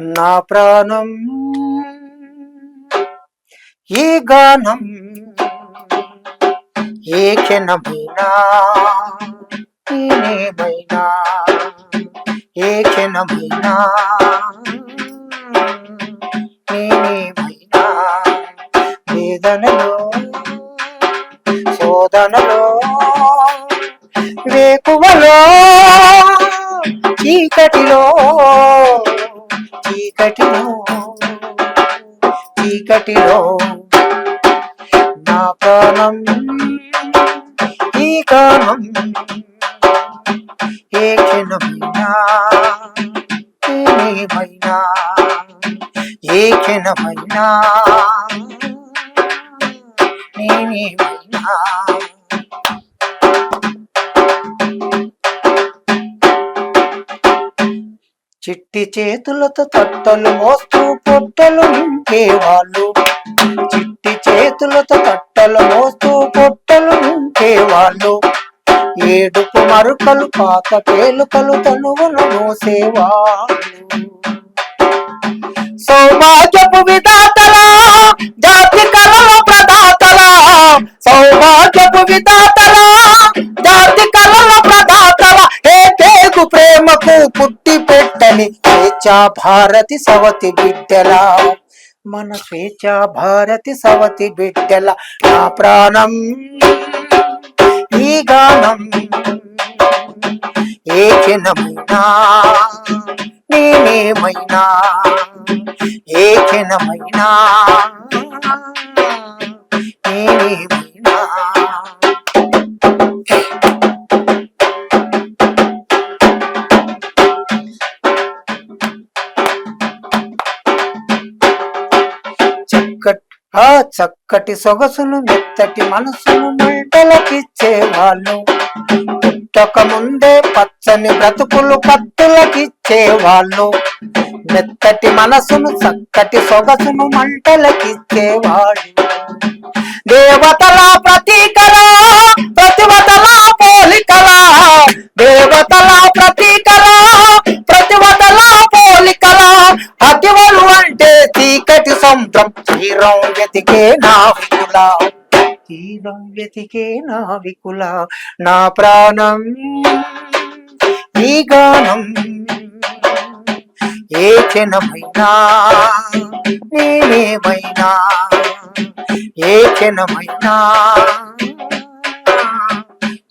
నా ప్రాణం ఈ గానం ఏ క్షణమైనా నేనేమైనా ఏ క్షణమైనా నేనేమైనా వేదనలో శోధనలో వేకువలో చీకటిలో చీకటిలో చీకటిలో నా ప్రాణం ఈ కాలం ఏ క్షణమైనా ఏమైనా ఏ క్షణమైనా నేనేమైనా చిట్టి చేతులతో తట్టలు మోస్తూ పొట్టలు నింపేవాళ్ళు చిట్టి చేతులతో తట్టలు మోస్తూ పొట్టలు నింపేవాళ్ళు ఏడుపు మరుకలు పాత పేలుకలు తనువును మోసేవాళ్ళు సౌభాగ్యపు విధాతలా జాతి కళల ప్రదాతలా. సౌభాగ్యపు విధాత స్వేచ్ఛా భారతి సవతి బిడ్డలా. మన స్వేచ్ఛా భారతి సవతి బిడ్డల. నా ప్రాణం ఈ గానం ఏ క్షణమైనా నేనేమైనా ఏ క్షణమైనా ఆ చక్కటి సొగసును మెత్తటి మనసును మంటలకిచ్చేవాళ్ళు. పుట్టక ముందే పచ్చని బ్రతుకులు కత్తులకిచ్చేవాళ్ళు. మెత్తటి మనసును చక్కటి సొగసును మంటలకిచ్చేవాళ్ళు. దేవతల ప్రతీకలా వెతికే నావికుల తీరం వెతికే నావికుల నా ప్రాణం ఈ గానం. ఏ క్షణమైనా నేనేమైనా ఏ క్షణమైనా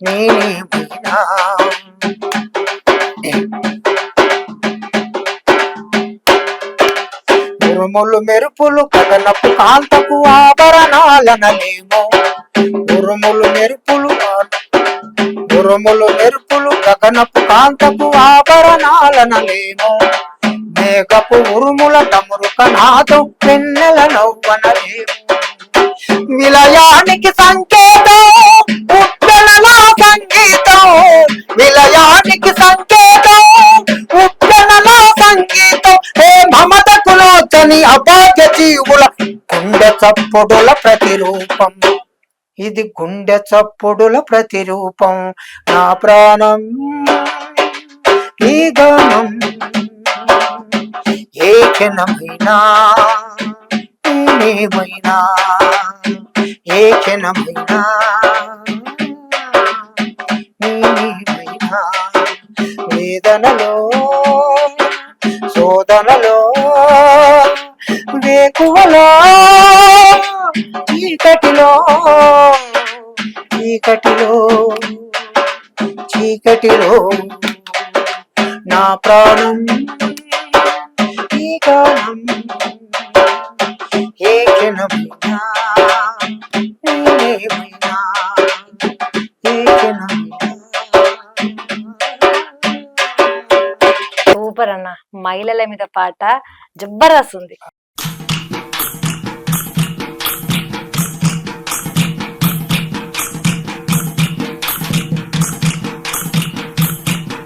నేనేమైనా. ఉరుములు మెరుపులు కదలపు కాంతకు ఆభరణాలనలేమో ఉరుములు మెరుపులు ఉరుములు మెరుపులు గగనపు కాంతపు ఆభరణాలనలేమో మేఘపు ఉరుముల తమురుక నాదం పెన్నెల నవ్వనలేము విలయానికి సంఖ్య లోచని అభాగ్య జీవుల గుండె చప్పుడుల ప్రతిరూపం. ఇది గుండె చప్పుడుల ప్రతిరూపం. నా ప్రాణం నీ గానం ఏ క్షణమైనా నేనేమైనా ఏ క్షణమైనా నేనేమైనా వేదనలో శోధనలో వేకువలో చీకటిలో చీకటిలో చీకటిలో నా ప్రాణం ఈ కాలం ఏ క్షణమైనా నేనేమైనా ఏ క్షణమైనా. సూపర్ అన్న మహిళల మీద పాట జబ్బరాస్ ఉంది.